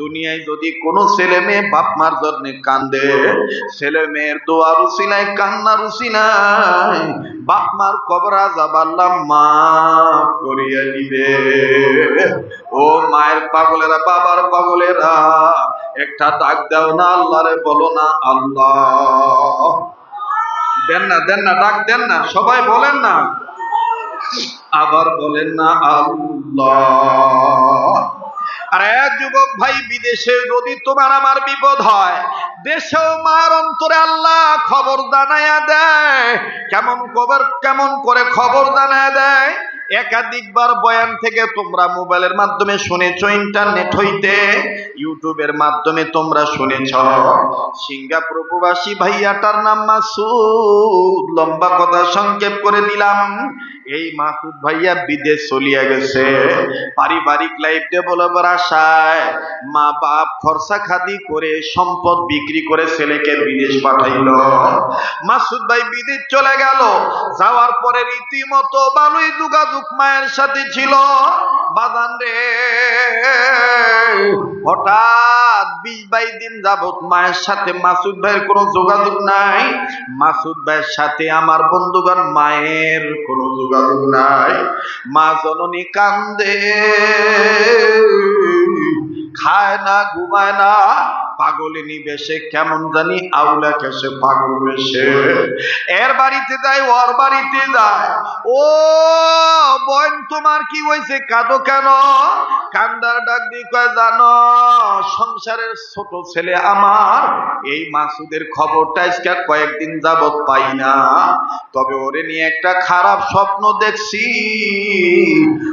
দুনিয়ায় যদি কোনো ছেলে মেয়ে বাপ মার জন্য কান্দে, ছেলে মেয়ের দোয়া রুসিলায় কান্না রুসিলায় বাপ মার কবর আল্লাহ মাফ করিয়া দিবে। ও মায়ের পাগলেরা, বাবার পাগলেরা, একটা ডাক দাও না আল্লাহরে, বলো না আল্লাহ। দেন না দেন না, ডাক দেন না, সবাই বলেন না। আবার বলেন না আল্লাহ। আরে যুবক, ভাই, বিদেশে যদি তোমার আমার বিপদ হয়, দেশেও মার অন্তরে আল্লাহ খবর জানাইয়া দেয়। কেমন খবর কেমন করে খবর জানাইয়া দেয়? একাধিকবার বয়ান থেকে তোমরা মোবাইলের মাধ্যমে শুনেছ, ইন্টারনেট হইতে, ইউটিউবের মাধ্যমে তোমরা শুনেছ। সিঙ্গাপুর প্রবাসী ভাইয়াটার নাম মাসুদ, লম্বা কথা সংক্ষেপ করে দিলাম। এই মাসুদ ভাইয়া বিদেশ চলিয়া গেছে। পারিবারিক লাইফ ডেভেলপার আশায় মা বাপ খরচা খাদি করে সম্পদ বিক্রি করে ছেলেকে বিদেশ পাঠাইল। মাসুদ ভাই বিদেশ চলে গেল। যাওয়ার পরে রীতিমতো ভালোই যোগাযোগ মায়ের সাথে ছিল। বাজান রে। হঠাৎ বিশ বাইশ দিন যাবত মায়ের সাথে মাসুদ ভাইয়ের কোনো যোগাযোগ নাই। মাসুদ ভাইয়ের সাথে আমার বন্ধুগণ মায়ের কোনো যোগাযোগ নাই। মা জননী কান্দে। খায় না, ঘুমায় না। পাগলিনী বেশে কেমন জানি আউলা কেসে পাগল বেশে এর বাড়িতে যায়, ওর বাড়িতে যায়। ও বোন, তোমার কি হয়েছে? কাঁদো কেন? কান্দার ডাক দিয়ে কয়, জানো, সংসারের ছোট ছেলে আমার, এই মাসুদের খবরটা আজকে কয়েকদিন যাবত পাই না। তবে ওরে নিয়ে একটা খারাপ স্বপ্ন দেখছি।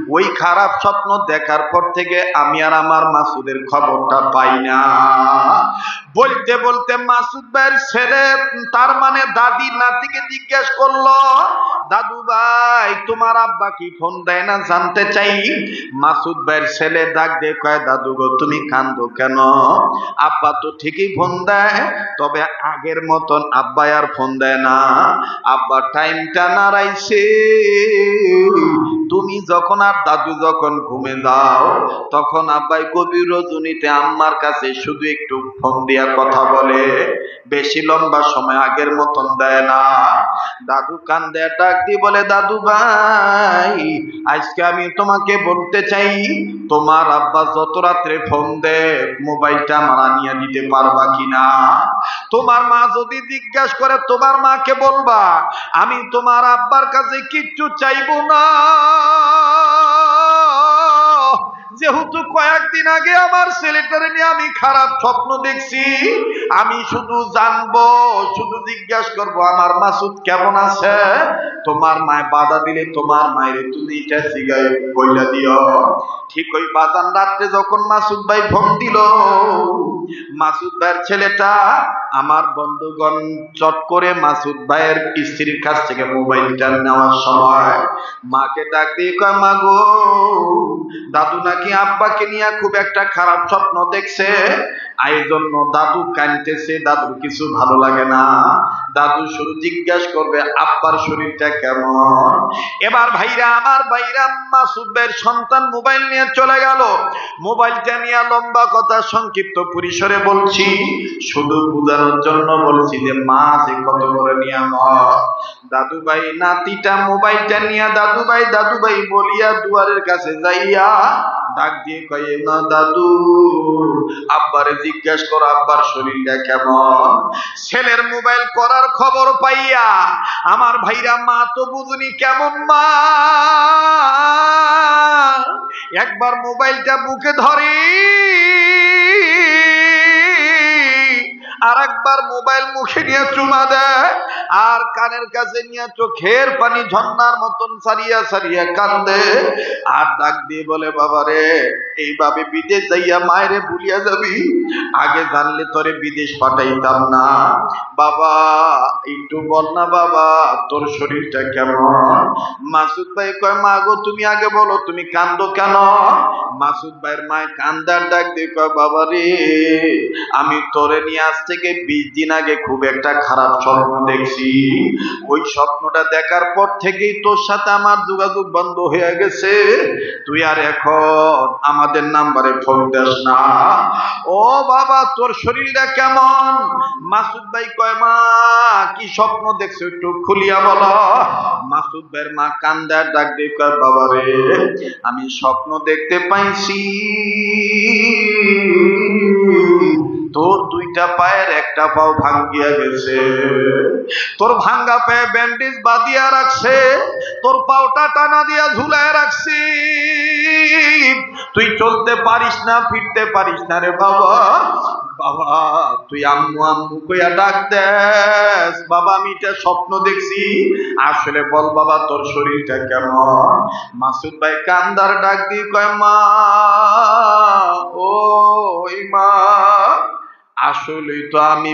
ওই খারাপ স্বপ্ন দেখার পর থেকে আমি আর আমার মাসুদের খবরটা পাই না। বলতে বলতে মাসুদ ভাইয়ের ছেলে, তার মানে দাদি নাতিকে জিজ্ঞেস করল, দাদু ভাই, তোমার আব্বা কি ফোন দেয় না জানতে চাই? মাসুদ ভাইয়ের ছেলে ডাক দিয়ে কয়, দাদু গো, তুমি কান্দো কেন? আব্বা তো ঠিকই ফোন দেয়, তবে আগের মতন আব্বা আর ফোন দেয় না। আব্বা টাইমটা নাড়াইছে। তুমি যখন আর দাদু যখন ঘুমে যাও, তখন আব্বাই গভীর রজনীতে আম্মার কাছে শুধু একটু ফোন দিয়া কথা বলে, বেশি লম্বা সময় আগের মতন দেয় না। দাদু কান দেয় ডাক দিয়ে বলে, দাদু ভাই, আজকে আমি তোমাকে বলতে চাই, তোমার আব্বা যত রাত্রে ফোন দে মোবাইলটা আমার আনিয়ে দিতে পারবা কিনা? তোমার মা যদি জিজ্ঞাসা করে, তোমার মাকে বলবা, আমি তোমার আব্বার কাছে কিচ্ছু চাইব না। যেহেতু কয়েকদিন আগে আমার ছেলেটারে নিয়ে আমি খারাপ স্বপ্ন দেখছি, আমি শুধু জানব, শুধু জিজ্ঞাসা করব, আমার মাসুদ কেমন আছে? তোমার মায় বাধা দিলে তোমার মায়ের তুমি এটা জিগাই বইলা দিও। ঠিক ওই বাজান রাত্রে যখন মাসুদ ভাই ফোন দিল মাসুদ ভাইয়ের ছেলেটা আমার বন্ধুগণ চট করে মাসুদ ভাইয়ের স্ত্রীর কাছ থেকে মোবাইলটা নেওয়ার সময় মাকে ডাক দিয়ে কয়, মা গো, দাদু নাকি আব্বাকে নিয়ে খুব একটা খারাপ স্বপ্ন দেখছে? এই জন্য দাদু কানতেছে, দাদুর কিছু ভালো লাগে না। দাদু শুরু জিজ্ঞাসা করবে, আব্বার শরীরটা কেমন? এবার ভাইরা, আমার ভাইরা মাসুদের সন্তান মোবাইল নিয়ে চলে গেল। মোবাইলটা নিয়ে লম্বা কথা সংক্ষিপ্ত পরিসরে বলছি, শুধু বোঝানোর জন্য বলছি যে, মা, যে কত বড় নিয়ামত। দাদু ভাই নাতিটা মোবাইলটা নিয়ে দাদু ভাই দাদু ভাই বলিয়া দুয়ারের কাছে যাইয়া ডাক দিয়ে কয়ে, না, দাদু আব্বারে জিজ্ঞেস করো, আব্বার শরীরটা কেমন? ছেলের মোবাইল করার খবর পাইয়া আমার ভাইরা মা তো বুঝুনি কেমন মা? একবার মোবাইলটা বুকে ধরে আর একবার মোবাইল মুখে নিয়ে চুমা দেয় আর কানের কাছে নিয়ে চোখের পানি ঝর্ণার মতন সারিয়া সারিয়া কান্দে। আর ডাক দিয়ে বলে বাবা রে এইভাবে বিদেশ যাইয়া মায়েরে ভুলিয়া যাবি? আগে জানলে তোরে বিদেশ পাঠাইতাম না। বাবা, একটু বল না বাবা, তোর শরীরটা কেমন? মাসুদ ভাই কয়, মা গো, তুমি আগে বলো, তুমি কান্দো কেন? মাসুদ ভাইয়ের মায় কান্দার ডাক দিয়ে কয় বাবা রে আমি তোরে নিয়ে আজ থেকে বিশ দিন আগে খুব একটা খারাপ স্বপ্ন দেখছি ওই স্বপ্নটা দেখার পর থেকেই তোর সাথে আমার যোগাযোগ বন্ধ হয়ে গেছে। তুই আর এখন আমাদের নাম্বারে ফোন দেস না। ও বাবা, তোর শরীরটা কেমন? মাসুদ ভাই কয়, মা, কি স্বপ্ন দেখছ একটু খুলিয়া বলো। মাসুদ ভাইয়ের মা কান্দার ডাক দিয়ে বাবা রে, আমি স্বপ্ন দেখতে পাইছি। তোর দুইটা পায়ের একটা পাও ভাঙ্গিয়া গেছে। তোর ভাঙ্গা পায়ে ব্যান্ডেজ বাঁধিয়া রাখছে, তোর পাওটা টানা দিয়া ঝুলায় রাখছি। তুই চলতে পারিস না, ফিরতে পারিস না রে বাবা। বাবা, তুই আম্মু আম্মু কইয়া ডাক দেস। বাবা, আমি এটা স্বপ্ন দেখছি। আসলে বল বাবা, তোর শরীরটা কেমন? মাসুদ ভাই কান্দার ডাক দিয়ে কয়, মা, ও মা আসলেই তো আমি